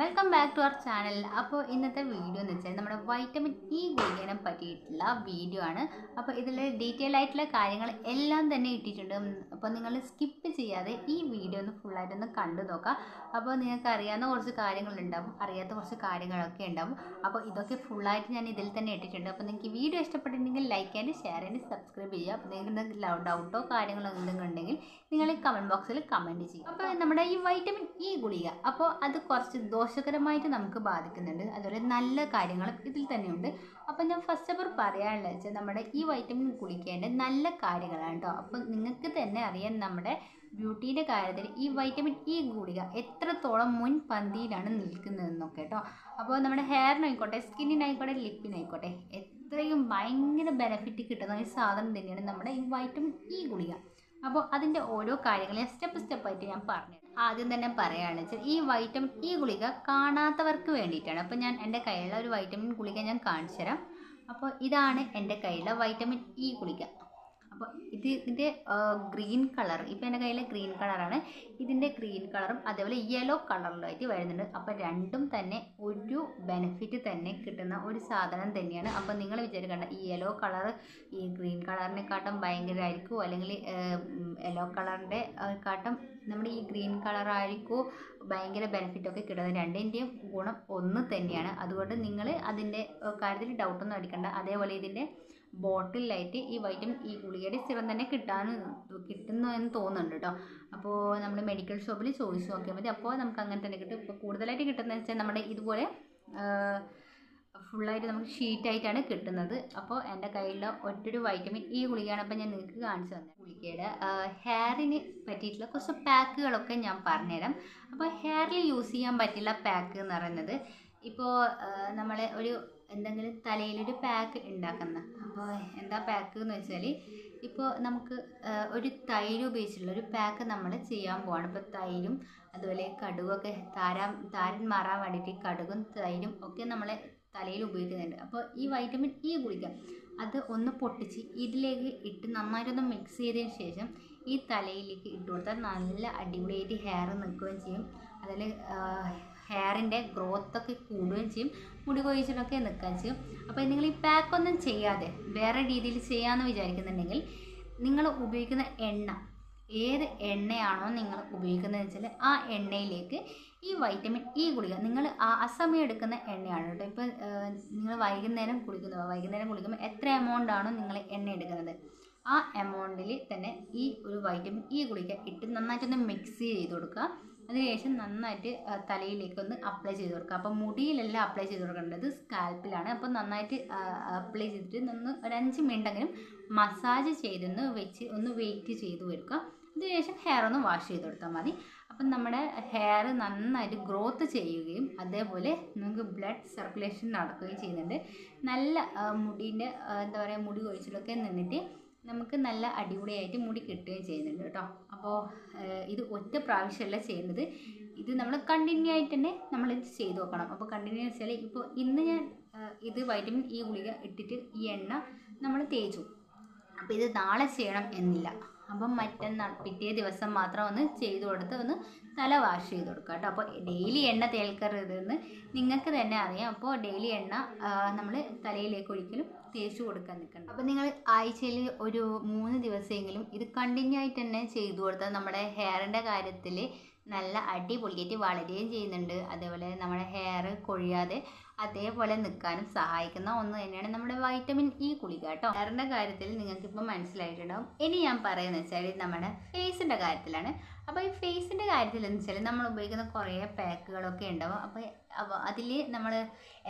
Welcome back to our channel അപ്പോൾ ഇന്നത്തെ video എന്ന് വെച്ചാൽ നമ്മുടെ വൈറ്റമിൻ ഇ ഗുളികനെ പറ്റിയിട്ടുള്ള വീഡിയോ ആണ്. അപ്പോൾ ഇതിൽ ഡീറ്റെയിൽ ആയിട്ടുള്ള കാര്യങ്ങൾ എല്ലാം തന്നെ ഇട്ടിട്ടുണ്ട്. അപ്പോൾ നിങ്ങൾ സ്കിപ്പ് ചെയ്യാതെ ഈ വീഡിയോ ഒന്ന് ഫുള്ളായിട്ടൊന്ന് കണ്ടു നോക്കാം. അപ്പോൾ നിങ്ങൾക്ക് അറിയാവുന്ന കുറച്ച് കാര്യങ്ങളുണ്ടാവും. അറിയാത്ത കുറച്ച് കാര്യങ്ങളൊക്കെ ഉണ്ടാവും. അപ്പോൾ ഇതൊക്കെ ഫുള്ളായിട്ട് ഞാൻ ഇതിൽ തന്നെ ഇട്ടിട്ടുണ്ട്. അപ്പോൾ നിങ്ങൾക്ക് വീഡിയോ ഇഷ്ടപ്പെട്ടിട്ടുണ്ടെങ്കിൽ ലൈക്ക് ആൻഡ് ഷെയർ ചെയ്യാൻ സബ്സ്ക്രൈബ് ചെയ്യുക. അപ്പോൾ നിങ്ങൾക്ക് ഡൗട്ടോ കാര്യങ്ങളോ എന്തെങ്കിലും ഉണ്ടെങ്കിൽ നിങ്ങൾ കമന്റ് ബോക്സിൽ കമന്റ് ചെയ്യും അപ്പോൾ നമ്മുടെ ഈ വൈറ്റമിൻ ഇ ഗുളിക. അപ്പോൾ അത് കുറച്ച് ദോഷകരമായിട്ട് നമുക്ക് ബാധിക്കുന്നുണ്ട്. അതുപോലെ നല്ല കാര്യങ്ങളും ഇതിൽ തന്നെയുണ്ട്. അപ്പോൾ ഞാൻ ഫസ്റ്റ് ഓഫ് ഓൾ പറയാനുള്ളത് വെച്ചാൽ നമ്മുടെ ഈ വൈറ്റമിൻ കുടിക്കേണ്ട നല്ല കാര്യങ്ങളാണ് കേട്ടോ. അപ്പോൾ നിങ്ങൾക്ക് തന്നെ അറിയാം നമ്മുടെ ബ്യൂട്ടിയുടെ കാര്യത്തിൽ ഈ വൈറ്റമിൻ ഇ ഗുളിക എത്രത്തോളം മുൻപന്തിയിലാണ് നിൽക്കുന്നതെന്നൊക്കെ കേട്ടോ. അപ്പോൾ നമ്മുടെ ഹെയറിനായിക്കോട്ടെ സ്കിന്നിനായിക്കോട്ടെ ലിപ്പിനായിക്കോട്ടെ എത്രയും ഭയങ്കര ബെനിഫിറ്റ് കിട്ടുന്ന ഒരു സാധനം തന്നെയാണ് നമ്മുടെ ഈ വൈറ്റമിൻ ഇ ഗുളിക. അപ്പോൾ അതിന്റെ ഓരോ കാര്യങ്ങളും സ്റ്റെപ്പ് സ്റ്റെപ്പായിട്ട് ഞാൻ പറഞ്ഞു ആദ്യം തന്നെ പറയുകയാണ് വെച്ചാൽ ഈ വൈറ്റമിൻ ഇ ഗുളിക കാണാത്തവർക്ക് വേണ്ടിയിട്ടാണ്. അപ്പോൾ ഞാൻ എന്റെ കയ്യിലുള്ള ഒരു വൈറ്റമിൻ ഗുളിക ഞാൻ കാണിച്ചു തരാം അപ്പോൾ ഇതാണ് എന്റെ കയ്യിലുള്ള വൈറ്റമിൻ ഇ ഗുളിക. അപ്പോൾ ഇത് ഇതിന്റെ ഗ്രീൻ കളർ ഇപ്പോൾ എന്റെ കയ്യിൽ ഗ്രീൻ കളറാണ് ഇതിന്റെ ഗ്രീൻ കളറും അതേപോലെ യെല്ലോ കളറിലായിട്ട് വരുന്നുണ്ട്. അപ്പോൾ രണ്ടും തന്നെ ഒരു ബെനിഫിറ്റ് തന്നെ കിട്ടുന്ന ഒരു സാധനം തന്നെയാണ്. അപ്പോൾ നിങ്ങൾ വിചാരിക്കേണ്ട ഈ യെല്ലോ കളർ ഈ ഗ്രീൻ കളറിനെക്കാട്ടും ഭയങ്കരമായിരിക്കും അല്ലെങ്കിൽ യെല്ലോ കളറിന്റെ കാട്ടും നമ്മുടെ ഈ ഗ്രീൻ കളറായിരിക്കും ഭയങ്കര ബെനിഫിറ്റൊക്കെ കിട്ടുന്നത് രണ്ടിന്റെയും ഗുണം ഒന്ന് തന്നെയാണ്. അതുകൊണ്ട് നിങ്ങൾ അതിന്റെ കാര്യത്തിൽ ഡൗട്ടൊന്നും അടിക്കണ്ട. അതേപോലെ ഇതിന്റെ ബോട്ടിലായിട്ട് ഈ വൈറ്റമിൻ ഇ ഗുളികയുടെ സിറം തന്നെ കിട്ടാൻ കിട്ടുന്നു എന്ന് തോന്നുന്നുണ്ട് കേട്ടോ. അപ്പോൾ നമ്മൾ മെഡിക്കൽ ഷോപ്പിൽ ചോദിച്ചു നോക്കിയാൽ മതി. അപ്പോൾ നമുക്ക് അങ്ങനെ തന്നെ കിട്ടും. ഇപ്പോൾ കൂടുതലായിട്ട് കിട്ടുന്നതെന്ന് വെച്ചാൽ നമ്മുടെ ഇതുപോലെ ഫുള്ളായിട്ട് നമുക്ക് ഷീറ്റായിട്ടാണ് കിട്ടുന്നത്. അപ്പോൾ എന്റെ കയ്യിലുള്ള ഒറ്റൊരു വൈറ്റമിൻ ഇ ഗുളികയാണ് അപ്പോൾ ഞാൻ നിങ്ങൾക്ക് കാണിച്ചു തന്നെ ഗുളികയുടെ ഹെയറിന് പറ്റിയിട്ടുള്ള കുറച്ച് പാക്കുകളൊക്കെ ഞാൻ പറഞ്ഞുതരാം. അപ്പോൾ ഹെയറിൽ യൂസ് ചെയ്യാൻ പറ്റിയുള്ള പാക്ക് എന്ന് പറയുന്നത് ഇപ്പോൾ നമ്മൾ ഒരു എന്തെങ്കിലും തലയിലൊരു പാക്ക് ഉണ്ടാക്കുന്ന അപ്പോൾ എന്താ പാക്ക് എന്ന് വെച്ചാൽ ഇപ്പോൾ നമുക്ക് ഒരു തൈര് ഉപയോഗിച്ചുള്ള ഒരു പാക്ക് നമ്മൾ ചെയ്യാൻ പോവാണ്. ഇപ്പോൾ തൈരും അതുപോലെ കടുകൊക്കെ താരാൻ താരൻ മാറാൻ വേണ്ടിയിട്ട് കടുകും തൈരും ഒക്കെ നമ്മൾ തലയിൽ ഉപയോഗിക്കുന്നുണ്ട്. അപ്പോൾ ഈ വൈറ്റമിൻ ഇ ഗുളിക അത് ഒന്ന് പൊട്ടിച്ച് ഇതിലേക്ക് ഇട്ട് നന്നായിട്ടൊന്ന് മിക്സ് ചെയ്തതിന് ശേഷം ഈ തലയിലേക്ക് ഇട്ട് കൊടുത്താൽ നല്ല അടിപൊളിയായിട്ട് ഹെയർ നിൽക്കുകയും ചെയ്യും. അതിൽ ഹെയറിന്റെ ഗ്രോത്തൊക്കെ കൂടുകയും ചെയ്യും മുടി കൊഴിച്ചിലൊക്കെ നിൽക്കുകയും ചെയ്യും. അപ്പോൾ നിങ്ങൾ ഈ പാക്കൊന്നും ചെയ്യാതെ വേറെ രീതിയിൽ ചെയ്യാമെന്ന് വിചാരിക്കുന്നുണ്ടെങ്കിൽ നിങ്ങൾ ഉപയോഗിക്കുന്ന എണ്ണ ഏത് എണ്ണയാണോ നിങ്ങൾ ഉപയോഗിക്കുന്നത് വെച്ചാൽ ആ എണ്ണയിലേക്ക് ഈ വൈറ്റമിൻ ഇ ഗുളിക നിങ്ങൾ ആ അസമയം എടുക്കുന്ന എണ്ണയാണ് കേട്ടോ. ഇപ്പോൾ നിങ്ങൾ വൈകുന്നേരം കുളിക്കുന്നു വൈകുന്നേരം കുളിക്കുമ്പോൾ എത്ര എമൗണ്ട് ആണോ നിങ്ങൾ എണ്ണ എടുക്കുന്നത്? ആ എമൗണ്ടിൽ തന്നെ ഈ ഒരു വൈറ്റമിൻ ഇ ഗുളിക ഇട്ട് നന്നായിട്ടൊന്ന് മിക്സ് ചെയ്ത് കൊടുക്കുക. അതിനുശേഷം നന്നായിട്ട് തലയിലേക്ക് ഒന്ന് അപ്ലൈ ചെയ്ത് കൊടുക്കുക. അപ്പോൾ മുടിയിലല്ല അപ്ലൈ ചെയ്ത് കൊടുക്കേണ്ടത് സ്കാൽപ്പിലാണ് അപ്പോൾ നന്നായിട്ട് അപ്ലൈ ചെയ്തിട്ട് നിന്ന് ഒരു അഞ്ച് മിനിറ്റെങ്കിലും മസാജ് ചെയ്തൊന്ന് വെച്ച് ഒന്ന് വെയിറ്റ് ചെയ്ത് വെക്കുക അതിനുശേഷം ഹെയർ ഒന്ന് വാഷ് ചെയ്ത് കൊടുത്താൽ മതി. അപ്പം നമ്മുടെ ഹെയർ നന്നായിട്ട് ഗ്രോത്ത് ചെയ്യുകയും അതേപോലെ നമുക്ക് ബ്ലഡ് സർക്കുലേഷൻ നടക്കുകയും ചെയ്യുന്നുണ്ട്. നല്ല മുടീന്റെ എന്താ പറയുക മുടി കൊഴിച്ചിലൊക്കെ നിന്നിട്ട് നമുക്ക് നല്ല അടിപൊളിയായിട്ട് മുടി കിട്ടുകയും ചെയ്യുന്നുണ്ട് കേട്ടോ. അപ്പോൾ ഇത് ഒറ്റ പ്രാവശ്യമല്ല ചെയ്യുന്നത്. ഇത് നമ്മൾ കണ്ടിന്യൂ ആയിട്ട് തന്നെ നമ്മളിത് ചെയ്ത് നോക്കണം. അപ്പോൾ കണ്ടിന്യൂ വെച്ചാൽ ഇപ്പോൾ ഇന്ന് ഞാൻ ഇത് വൈറ്റമിൻ ഇ ഗുളിക ഇട്ടിട്ട് ഈ എണ്ണ നമ്മൾ തേച്ചു. അപ്പോൾ ഇത് നാളെ ചെയ്യണം എന്നില്ല. അപ്പം മറ്റന്നാൾ പിറ്റേ ദിവസം മാത്രം ഒന്ന് ചെയ്തു കൊടുത്ത് ഒന്ന് തല വാഷ് ചെയ്ത് കൊടുക്കുക കേട്ടോ. അപ്പോൾ ഡെയിലി എണ്ണ തേൽക്കരുതെന്ന് നിങ്ങൾക്ക് തന്നെ അറിയാം. അപ്പോൾ ഡെയിലി എണ്ണ നമ്മൾ തലയിലേക്ക് ഒരിക്കലും തേച്ചു കൊടുക്കാൻ നിൽക്കണം അപ്പോൾ നിങ്ങൾ ആഴ്ചയിൽ ഒരു മൂന്ന് ദിവസമെങ്കിലും ഇത് കണ്ടിന്യൂ ആയിട്ട് തന്നെ ചെയ്തു കൊടുത്താൽ നമ്മുടെ ഹെയറിന്റെ കാര്യത്തിൽ നല്ല അടിപൊളിയായിട്ട് വളരുകയും ചെയ്യുന്നുണ്ട്. അതേപോലെ നമ്മുടെ ഹെയർ കൊഴിയാതെ അതേപോലെ നിൽക്കാനും സഹായിക്കുന്ന ഒന്ന് തന്നെയാണ് നമ്മുടെ വൈറ്റമിൻ ഇ ഗുളിക കേട്ടോ. ഹെയറിന്റെ കാര്യത്തിൽ നിങ്ങൾക്കിപ്പോൾ മനസ്സിലായിട്ടുണ്ടാവും. ഇനി ഞാൻ പറയുന്നത് വെച്ചാൽ നമ്മുടെ ഫേസിന്റെ കാര്യത്തിലാണ്. അപ്പോൾ ഈ ഫേസിന്റെ കാര്യത്തിൽ എന്ന് വെച്ചാൽ നമ്മൾ ഉപയോഗിക്കുന്ന കുറേ പാക്കുകളൊക്കെ ഉണ്ടാവും. അപ്പോൾ അതിൽ നമ്മൾ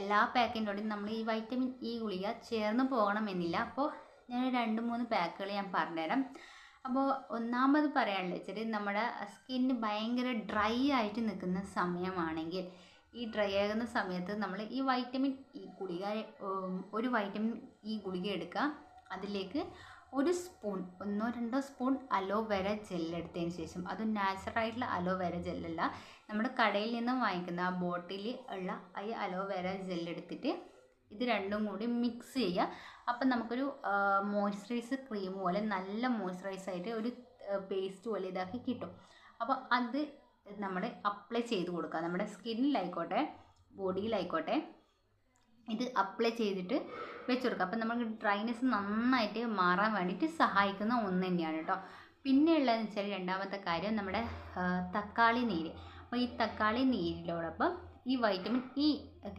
എല്ലാ പാക്കിന്റെയും നമ്മൾ ഈ വൈറ്റമിൻ ഇ ഗുളിക ചേർന്ന് പോകണമെന്നില്ല. അപ്പോൾ ഞാൻ രണ്ട് മൂന്ന് പാക്കുകൾ ഞാൻ പറഞ്ഞുതരാം. അപ്പോൾ ഒന്നാമത് പറയാനുള്ളത് വെച്ചാൽ നമ്മുടെ സ്കിന്ന് ഭയങ്കര ഡ്രൈ ആയിട്ട് നിൽക്കുന്ന സമയമാണെങ്കിൽ ഈ ഡ്രൈ ആകുന്ന സമയത്ത് നമ്മൾ ഈ വൈറ്റമിൻ ഇ ഗുളിക ഒരു വൈറ്റമിൻ ഇ ഗുളിക എടുക്കുക. അതിലേക്ക് ഒരു സ്പൂൺ ഒന്നോ രണ്ടോ സ്പൂൺ അലോവേര ജെല്ലെടുത്തതിന് ശേഷം അത് നാച്ചുറായിട്ടുള്ള അലോവേര ജെല്ലല്ല. നമ്മുടെ കടയിൽ നിന്നും വാങ്ങിക്കുന്ന ആ ബോട്ടിൽ ഉള്ള ഈ അലോവേര ജെല്ലെടുത്തിട്ട് ഇത് രണ്ടും കൂടി മിക്സ് ചെയ്യുക. അപ്പം നമുക്കൊരു മോയ്സ്ചറൈസ് ക്രീം പോലെ നല്ല മോയ്സ്ചറൈസ് ആയിട്ട് ഒരു പേസ്റ്റ് പോലെ ഇതാക്കി കിട്ടും. അപ്പോൾ അത് നമ്മൾ അപ്ലൈ ചെയ്ത് കൊടുക്കുക. നമ്മുടെ സ്കിന്നിലായിക്കോട്ടെ ബോഡിയിലായിക്കോട്ടെ ഇത് അപ്ലൈ ചെയ്തിട്ട് വെച്ച് കൊടുക്കുക. അപ്പം നമുക്ക് ഡ്രൈനെസ് നന്നായിട്ട് മാറാൻ വേണ്ടിയിട്ട് സഹായിക്കുന്ന ഒന്ന് തന്നെയാണ് കേട്ടോ. പിന്നെ ഉള്ളതെന്ന് വെച്ചാൽ രണ്ടാമത്തെ കാര്യം നമ്മുടെ തക്കാളി നീര്. അപ്പോൾ ഈ തക്കാളി നീരിനോടൊപ്പം ഈ വൈറ്റമിൻ ഇ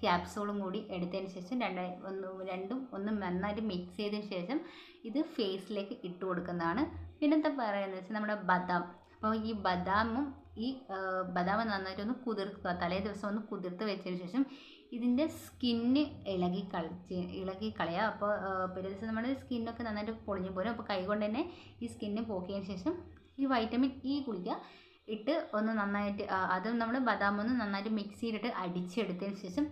ക്യാപ്സൂളും കൂടി എടുത്തതിന് ശേഷം രണ്ട് ഒന്ന് രണ്ടും ഒന്ന് നന്നായിട്ട് മിക്സ് ചെയ്തതിന് ശേഷം ഇത് ഫേസിലേക്ക് ഇട്ട് കൊടുക്കുന്നതാണ്. പിന്നത്തെ പറയുന്നത് വെച്ചാൽ നമ്മുടെ ബദാം. അപ്പോൾ ഈ ബദാമും ഈ ബദാം നന്നായിട്ട് ഒന്ന് കുതിർക്കുക. തലേ ദിവസം ഒന്ന് കുതിർത്ത് വെച്ചതിന് ശേഷം ഇതിന്റെ സ്കിന്ന് ഇളകി കളിച്ച് ഇളകി കളയുക അപ്പോൾ പിറ്റേ ദിവസം നമ്മുടെ സ്കിന്നൊക്കെ നന്നായിട്ട് പൊളിഞ്ഞു പോരും. അപ്പോൾ കൈകൊണ്ട് തന്നെ ഈ സ്കിന്ന് പോക്കിയതിന് ശേഷം ഈ വൈറ്റമിൻ ഇ കുളിക്കുക ഇട്ട് ഒന്ന് നന്നായിട്ട് അതും നമ്മൾ ബദാം ഒന്ന് നന്നായിട്ട് മിക്സ് ചെയ്തിട്ട് അടിച്ചെടുത്തതിന് ശേഷം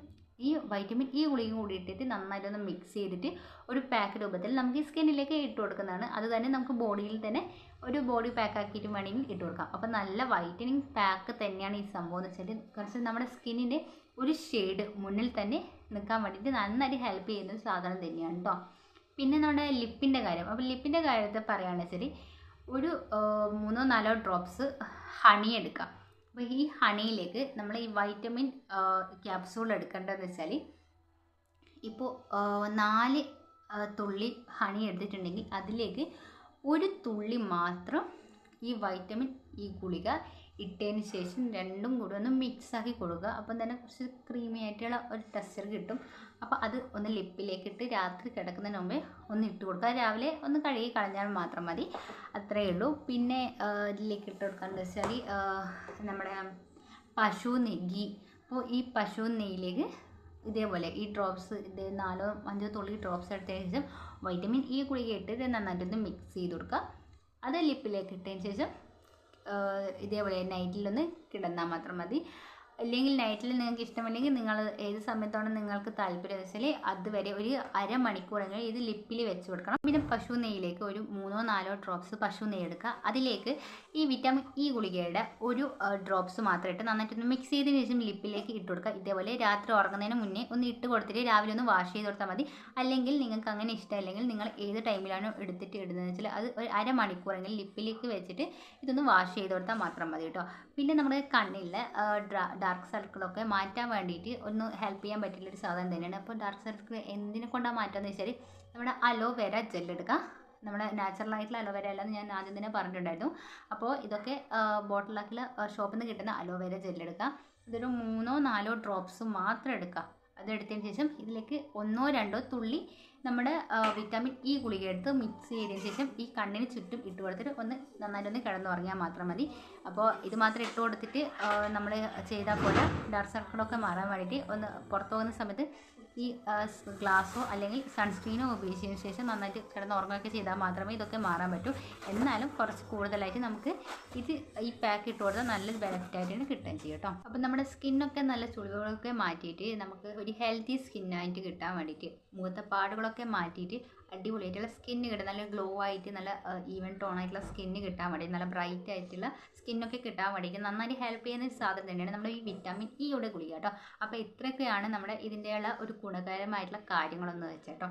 ഈ വൈറ്റമിൻ ഇ ഗുളികയും കൂടി ഇട്ടിട്ട് നന്നായിട്ട് ഒന്ന് മിക്സ് ചെയ്തിട്ട് ഒരു പാക്ക് രൂപത്തിൽ നമുക്ക് ഈ സ്കിന്നിലേക്ക് ഇട്ട് കൊടുക്കുന്നതാണ്. അത് തന്നെ നമുക്ക് ബോഡിയിൽ തന്നെ ഒരു ബോഡി പാക്ക് ആക്കിയിട്ട് വേണമെങ്കിൽ ഇട്ട് കൊടുക്കാം. അപ്പോൾ നല്ല വൈറ്റനിങ് പാക്ക് തന്നെയാണ് ഈ സംഭവം എന്ന് വെച്ചാൽ കുറച്ച് നമ്മുടെ സ്കിന്നിന്റെ ഒരു ഷെയ്ഡ് മുന്നിൽ തന്നെ നിൽക്കാൻ വേണ്ടിയിട്ട് നന്നായിട്ട് ഹെൽപ്പ് ചെയ്യുന്ന ഒരു സാധനം തന്നെയാണ് കേട്ടോ പിന്നെ നമ്മുടെ ലിപ്പിന്റെ കാര്യം. അപ്പോൾ ലിപ്പിന്റെ കാര്യത്തെ പറയുകയാണെന്ന് വെച്ചാൽ ഒരു മൂന്നോ നാലോ ഡ്രോപ്സ് ഹണി എടുക്കാം. അപ്പോൾ ഈ ഹണിയിലേക്ക് നമ്മൾ ഈ വൈറ്റമിൻ ക്യാപ്സൂൾ എടുക്കേണ്ടതെന്ന് വെച്ചാൽ ഇപ്പോൾ നാല് തുള്ളി ഹണി എടുത്തിട്ടുണ്ടെങ്കിൽ അതിലേക്ക് ഒരു തുള്ളി മാത്രം ഈ വൈറ്റമിൻ ഈ ഗുളിക ഇട്ടതിന് ശേഷം രണ്ടും കൂടി ഒന്ന് മിക്സാക്കി കൊടുക്കുക. അപ്പം തന്നെ കുറച്ച് ക്രീമി ആയിട്ടുള്ള ഒരു ടെക്സ്ചർ കിട്ടും. അപ്പോൾ അത് ഒന്ന് ലിപ്പിലേക്ക് ഇട്ട് രാത്രി കിടക്കുന്നതിന് മുമ്പേ ഒന്ന് ഇട്ട് കൊടുക്കുക. രാവിലെ ഒന്ന് കഴുകി കളഞ്ഞാൽ മാത്രം മതി. അത്രയേ ഉള്ളൂ. പിന്നെ ഇതിലേക്ക് ഇട്ട് കൊടുക്കാന്ന് വെച്ചാൽ നമ്മുടെ പശു നെയ്യ്. അപ്പോൾ ഈ പശു നെയ്യിലേക്ക് ഇതേപോലെ ഈ ഡ്രോപ്സ് ഇത് നാലോ അഞ്ചോ തുള്ളി ഡ്രോപ്സ് എടുത്തതിന് ശേഷം വൈറ്റമിൻ ഇ ഗുളിക ഇട്ട് ഇത് നന്നായിട്ടൊന്ന് മിക്സ് ചെയ്ത് കൊടുക്കുക. അത് ലിപ്പിലേക്ക് ഇട്ടതിന് ശേഷം ഇതേപോലെ നൈറ്റിലൊന്ന് കിടന്നാൽ മാത്രം മതി. അല്ലെങ്കിൽ നൈറ്റിൽ നിങ്ങൾക്ക് ഇഷ്ടമല്ലെങ്കിൽ നിങ്ങൾ ഏത് സമയത്താണ് നിങ്ങൾക്ക് താല്പര്യം വെച്ചാൽ അതുവരെ ഒരു അരമണിക്കൂറെങ്കിലും ഇത് ലിപ്പിൽ വെച്ച് കൊടുക്കണം. പിന്നെ പശു നെയ്യിലേക്ക് ഒരു മൂന്നോ നാലോ ഡ്രോപ്സ് പശു നെയ്യ് എടുക്കുക. അതിലേക്ക് ഈ വിറ്റാമിൻ ഇ ഗുളികയുടെ ഒരു ഡ്രോപ്സ് മാത്രം ഇട്ട് നന്നായിട്ടൊന്ന് മിക്സ് ചെയ്തതിന് ശേഷം ലിപ്പിലേക്ക് ഇട്ട് കൊടുക്കുക. ഇതേപോലെ രാത്രി ഉറങ്ങുന്നതിന് മുന്നേ ഒന്ന് ഇട്ട് കൊടുത്തിട്ട് രാവിലെ ഒന്ന് വാഷ് ചെയ്ത് കൊടുത്താൽ മതി. അല്ലെങ്കിൽ നിങ്ങൾക്ക് അങ്ങനെ ഇഷ്ടമല്ലെങ്കിൽ നിങ്ങൾ ഏത് ടൈമിലാണോ എടുത്തിട്ട് ഇടുന്നതെന്ന് വെച്ചാൽ അത് ഒരു അരമണിക്കൂറെങ്കിലും ലിപ്പിലേക്ക് വെച്ചിട്ട് ഇതൊന്ന് വാഷ് ചെയ്ത് കൊടുത്താൽ മാത്രം മതി കേട്ടോ. പിന്നെ നമ്മുടെ കണ്ണിലെ ഡാർക്ക് സർക്കിളൊക്കെ മാറ്റാൻ വേണ്ടിയിട്ട് ഒന്ന് ഹെൽപ്പ് ചെയ്യാൻ പറ്റുന്ന ഒരു സാധനം തന്നെയാണ്. അപ്പോൾ ഡാർക്ക് സർക്കിൾ എന്തിനെ കൊണ്ടാണ് മാറ്റാന്ന് വെച്ചാൽ നമ്മുടെ അലോവേര ജെൽ എടുക്കുക നമ്മുടെ നാച്ചുറൽ ആയിട്ടുള്ള അലോവേര അല്ലെന്ന് ഞാൻ ആദ്യം തന്നെ പറഞ്ഞിട്ടുണ്ടായിരുന്നു. അപ്പോൾ ഇതൊക്കെ ബോട്ടിലാക്കിൽ ഷോപ്പിൽ നിന്ന് കിട്ടുന്ന അലോവേര ജെൽ എടുക്കുക ഇതൊരു മൂന്നോ നാലോ ഡ്രോപ്സ് മാത്രം എടുക്കുക അതെടുത്തതിന് ശേഷം ഇതിലേക്ക് ഒന്നോ രണ്ടോ തുള്ളി നമ്മുടെ വിറ്റാമിൻ ഇ ഗുളിക എടുത്ത് മിക്സ് ചെയ്തതിന് ശേഷം ഈ കണ്ണിന് ചുറ്റും ഇട്ട് കൊടുത്തിട്ട് ഒന്ന് നന്നായിട്ടൊന്ന് കിടന്നുറങ്ങിയാൽ മാത്രം മതി. അപ്പോൾ ഇത് മാത്രം ഇട്ട് കൊടുത്തിട്ട് നമ്മൾ ചെയ്താൽ പോലെ ഡാർക്ക് സർക്കിളൊക്കെ മാറാൻ വേണ്ടിയിട്ട് ഒന്ന് പുറത്ത് പോകുന്ന സമയത്ത് ഈ ഗ്ലാസ്സോ അല്ലെങ്കിൽ സൺസ്ക്രീനോ ഉപയോഗിച്ചതിന് ശേഷം നന്നായിട്ട് കിടന്ന് ഉറങ്ങുകയൊക്കെ ചെയ്താൽ മാത്രമേ ഇതൊക്കെ മാറാൻ പറ്റൂ. എന്നാലും കുറച്ച് കൂടുതലായിട്ട് നമുക്ക് ഇത് ഈ പാക്ക് ഇട്ട് കൊടുത്താൽ നല്ലൊരു ബെനിഫിറ്റ് ആയിട്ടാണ് കിട്ടുകയും ചെയ്യും കേട്ടോ. അപ്പം നമ്മുടെ സ്കിന്നൊക്കെ നല്ല ചുളിവുകളൊക്കെ മാറ്റിയിട്ട് നമുക്ക് ഒരു ഹെൽത്തി സ്കിന്നായിട്ട് കിട്ടാൻ വേണ്ടിയിട്ട് മുഖത്തെ പാടുകളൊക്കെ മാറ്റിയിട്ട് അടിപൊളിയായിട്ടുള്ള സ്കിന്ന് കിട്ടും. നല്ല ഗ്ലോ ആയിട്ട് നല്ല ഈവൻ ടോൺ ആയിട്ടുള്ള സ്കിന്ന് കിട്ടാൻ വേണ്ടി നല്ല ബ്രൈറ്റ് ആയിട്ടുള്ള സ്കിന്നൊക്കെ കിട്ടാൻ വേണ്ടിയിട്ട് നന്നായിട്ട് ഹെൽപ്പ് ചെയ്യുന്ന ഒരു സാധനം തന്നെയാണ് നമ്മുടെ ഈ വിറ്റാമിൻ ഇയുടെ ഗുളിക കേട്ടോ. അപ്പോൾ ഇത്രയൊക്കെയാണ് നമ്മുടെ ഇതിന്റെയുള്ള ഒരു ഗുണകരമായിട്ടുള്ള കാര്യങ്ങളെന്ന് വെച്ചേട്ടോ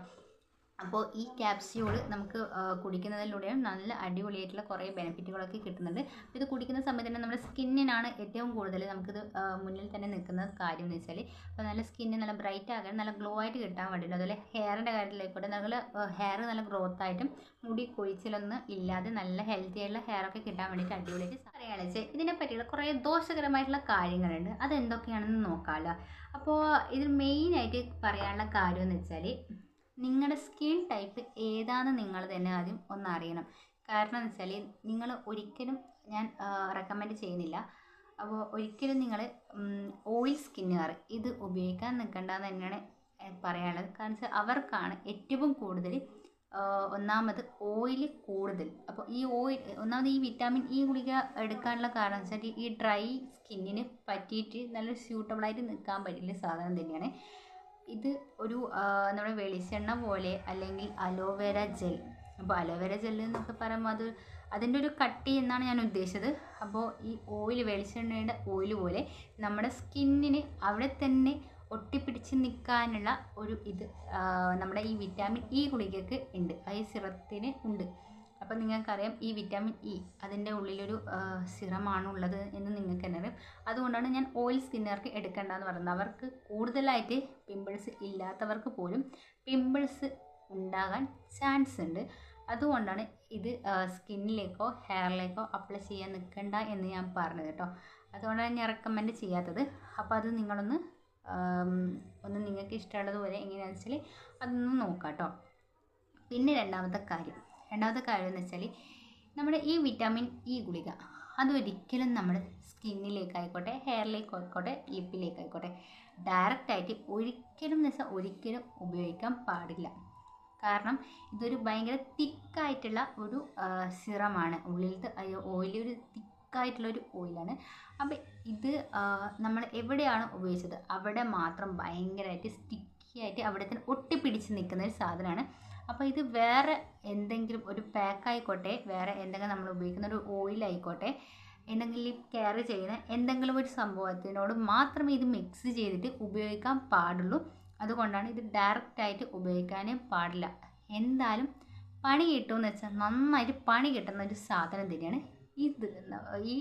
അപ്പോൾ ഈ ക്യാപ്സ്യൂൾ നമുക്ക് കുടിക്കുന്നതിലൂടെ നല്ല അടിപൊളിയായിട്ടുള്ള കുറേ ബെനിഫിറ്റുകളൊക്കെ കിട്ടുന്നുണ്ട്. ഇത് കുടിക്കുന്ന സമയത്ത് തന്നെ നമ്മുടെ സ്കിന്നിനാണ് ഏറ്റവും കൂടുതൽ നമുക്കിത് മുന്നിൽ തന്നെ നിൽക്കുന്ന കാര്യം എന്ന് വെച്ചാൽ അപ്പോൾ നല്ല സ്കിന്ന് നല്ല ബ്രൈറ്റ് ആകാൻ നല്ല ഗ്ലോ ആയിട്ട് കിട്ടാൻ വേണ്ടിയിട്ട് അതുപോലെ ഹെയറിന്റെ കാര്യത്തിലായിക്കോട്ടെ നല്ല ഹെയർ നല്ല ഗ്രോത്ത് ആയിട്ടും മുടി കൊഴിച്ചിലൊന്നും ഇല്ലാതെ നല്ല ഹെൽത്തി ആയിട്ടുള്ള ഹെയർ ഒക്കെ കിട്ടാൻ വേണ്ടിയിട്ട് അടിപൊളിയായിട്ട് പറയുകയാണെന്ന് വെച്ചാൽ ഇതിനെ പറ്റിയുള്ള കുറേ ദോഷകരമായിട്ടുള്ള കാര്യങ്ങളുണ്ട്. അതെന്തൊക്കെയാണെന്ന് നോക്കാമല്ലോ അപ്പോൾ ഇതിൽ മെയിനായിട്ട് പറയാനുള്ള കാര്യം എന്ന് വെച്ചാൽ നിങ്ങളുടെ സ്കിൻ ടൈപ്പ് ഏതാണെന്ന് നിങ്ങൾ തന്നെ ആദ്യം ഒന്ന് അറിയണം. കാരണം എന്ന് വെച്ചാൽ നിങ്ങൾ ഒരിക്കലും ഞാൻ റെക്കമെൻഡ് ചെയ്യുന്നില്ല. അപ്പോൾ ഒരിക്കലും നിങ്ങൾ ഓയിൽ സ്കിന്നുകാർ ഇത് ഉപയോഗിക്കാൻ നിൽക്കേണ്ടതെന്ന് തന്നെയാണ് പറയാനുള്ളത്. കാരണം അവർക്കാണ് ഏറ്റവും കൂടുതൽ ഒന്നാമത് ഓയിൽ കൂടുതൽ. അപ്പോൾ ഈ ഓയിൽ ഒന്നാമത് ഈ വിറ്റാമിൻ ഇ ഗുളിക എടുക്കാനുള്ള കാരണം വെച്ചാൽ ഈ ഡ്രൈ സ്കിന്നിന് പറ്റിയിട്ട് നല്ല സ്യൂട്ടബിളായിട്ട് നിൽക്കാൻ പറ്റില്ല സാധനം തന്നെയാണ്. ഇത് ഒരു നമ്മുടെ വെളിച്ചെണ്ണ പോലെ അല്ലെങ്കിൽ അലോവേര ജെൽ. അപ്പോൾ അലോവേര ജെൽ എന്നൊക്കെ പറയുമ്പോൾ അത് അതിന്റെ ഒരു കട്ടി എന്നാണ് ഞാൻ ഉദ്ദേശിച്ചത്. അപ്പോൾ ഈ ഓയിൽ വെളിച്ചെണ്ണയുടെ ഓയിൽ പോലെ നമ്മുടെ സ്കിന്നിന് അവിടെ തന്നെ ഒട്ടിപ്പിടിച്ച് നിൽക്കാനുള്ള ഒരു ഇത് നമ്മുടെ ഈ വിറ്റാമിൻ ഇ ഗുളികക്ക് ഉണ്ട്. ഈ സിറത്തിന് ഉണ്ട്. അപ്പോൾ നിങ്ങൾക്കറിയാം ഈ വിറ്റാമിൻ ഇ അതിന്റെ ഉള്ളിലൊരു സിറമാണുള്ളത് എന്ന് നിങ്ങൾക്ക് തന്നെ അറിയാം അതുകൊണ്ടാണ് ഞാൻ ഓയിൽ സ്കിന്നുകാർക്ക് എടുക്കേണ്ടതെന്ന് പറയുന്നത്. അവർക്ക് കൂടുതലായിട്ട് പിമ്പിൾസ് ഇല്ലാത്തവർക്ക് പോലും പിമ്പിൾസ് ഉണ്ടാകാൻ ചാൻസ് ഉണ്ട്. അതുകൊണ്ടാണ് ഇത് സ്കിന്നിലേക്കോ ഹെയറിലേക്കോ അപ്ലൈ ചെയ്യാൻ നിൽക്കണ്ട എന്ന് ഞാൻ പറഞ്ഞത് കേട്ടോ. അതുകൊണ്ടാണ് ഞാൻ റെക്കമെൻഡ് ചെയ്യാത്തത്. അപ്പോൾ അത് നിങ്ങളൊന്ന് ഒന്ന് നിങ്ങൾക്ക് ഇഷ്ടമുള്ളതുപോലെ എങ്ങനെയാണെന്ന് വെച്ചാൽ അതൊന്ന് നോക്കാം കേട്ടോ. പിന്നെ രണ്ടാമത്തെ കാര്യം. രണ്ടാമത്തെ കാര്യം എന്ന് വെച്ചാൽ നമ്മുടെ ഈ വിറ്റാമിൻ ഇ ഗുളിക അതൊരിക്കലും നമ്മുടെ സ്കിന്നിലേക്കായിക്കോട്ടെ ഹെയറിലേക്കായിക്കോട്ടെ ലിപ്പിലേക്കായിക്കോട്ടെ ഡയറക്റ്റായിട്ട് ഒരിക്കലും എന്ന് വെച്ചാൽ ഒരിക്കലും ഉപയോഗിക്കാൻ പാടില്ല. കാരണം ഇതൊരു ഭയങ്കര തിക്കായിട്ടുള്ള ഒരു സിറമാണ്. ഉള്ളിലത്തെ ഓയിൽ ഒരു തിക്കായിട്ടുള്ള ഒരു ഓയിലാണ് അപ്പം ഇത് നമ്മൾ എവിടെയാണ് ഉപയോഗിച്ചത്? അവിടെ മാത്രം ഭയങ്കരമായിട്ട് സ്റ്റിക്കി ആയിട്ട് അവിടെ തന്നെ ഒട്ടിപ്പിടിച്ച് നിൽക്കുന്ന ഒരു സാധനമാണ് അപ്പോൾ ഇത് വേറെ എന്തെങ്കിലും ഒരു പാക്ക് ആയിക്കോട്ടെ വേറെ എന്തെങ്കിലും നമ്മൾ ഉപയോഗിക്കുന്ന ഒരു ഓയിൽ ആയിക്കോട്ടെ എന്തെങ്കിലും കെയർ ചെയ്യുന്ന എന്തെങ്കിലും ഒരു സംഭവത്തിനോട് മാത്രമേ ഇത് മിക്സ് ചെയ്തിട്ട് ഉപയോഗിക്കാൻ പാടുള്ളൂ. അതുകൊണ്ടാണ് ഇത് ഡയറക്റ്റ് ആയിട്ട് ഉപയോഗിക്കാനേ പാടില്ല. എന്തായാലും പണി കിട്ടുമെന്ന് വെച്ചാൽ നന്നായിട്ട് പണി കിട്ടുന്ന ഒരു സാധനം തന്നെയാണ് ഇത്. ഈ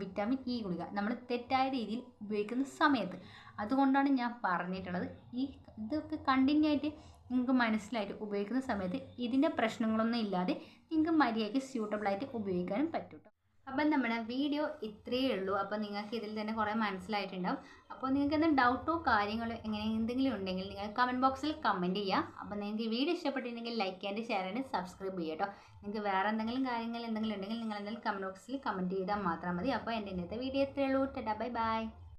വിറ്റാമിൻ ഇ ഗുളിക. നമ്മൾ തെറ്റായ രീതിയിൽ ഉപയോഗിക്കുന്ന സമയത്ത്. അതുകൊണ്ടാണ് ഞാൻ പറഞ്ഞിട്ടുള്ളത് ഈ ഇതൊക്കെ കണ്ടിന്യൂ ആയിട്ട് നിങ്ങൾക്ക് മനസ്സിലായിട്ട് ഉപയോഗിക്കുന്ന സമയത്ത് ഇതിന്റെ പ്രശ്നങ്ങളൊന്നും ഇല്ലാതെ നിങ്ങൾക്ക് മര്യാദയ്ക്ക് സ്യൂട്ടബിളായിട്ട് ഉപയോഗിക്കാനും പറ്റും. അപ്പം നമ്മുടെ വീഡിയോ ഇത്രയേ ഉള്ളൂ. അപ്പോൾ നിങ്ങൾക്ക് ഇതിൽ തന്നെ കുറേ മനസ്സിലായിട്ടുണ്ടാവും. അപ്പോൾ നിങ്ങൾക്ക് എന്തെങ്കിലും ഡൗട്ടോ കാര്യങ്ങളോ എങ്ങനെ എന്തെങ്കിലും ഉണ്ടെങ്കിൽ നിങ്ങൾ കമന്റ് ബോക്സിൽ കമന്റ് ചെയ്യുക. അപ്പോൾ നിങ്ങൾക്ക് വീഡിയോ ഇഷ്ടപ്പെട്ടിട്ടുണ്ടെങ്കിൽ ലൈക്ക് ചെയ്യേണ്ട ഷെയർ ആൻഡ് സബ്സ്ക്രൈബ് ചെയ്യുക കേട്ടോ നിങ്ങൾക്ക് വേറെ എന്തെങ്കിലും കാര്യങ്ങൾ എന്തെങ്കിലും ഉണ്ടെങ്കിൽ നിങ്ങൾ എന്തെങ്കിലും കമന്റ് ബോക്സിൽ കമന്റ് ചെയ്താൽ മാത്രം മതി. അപ്പോൾ എന്റെ ഇന്നത്തെ വീഡിയോ ഇത്രയേ ഉള്ളൂ. ടാ ബൈ ബൈ.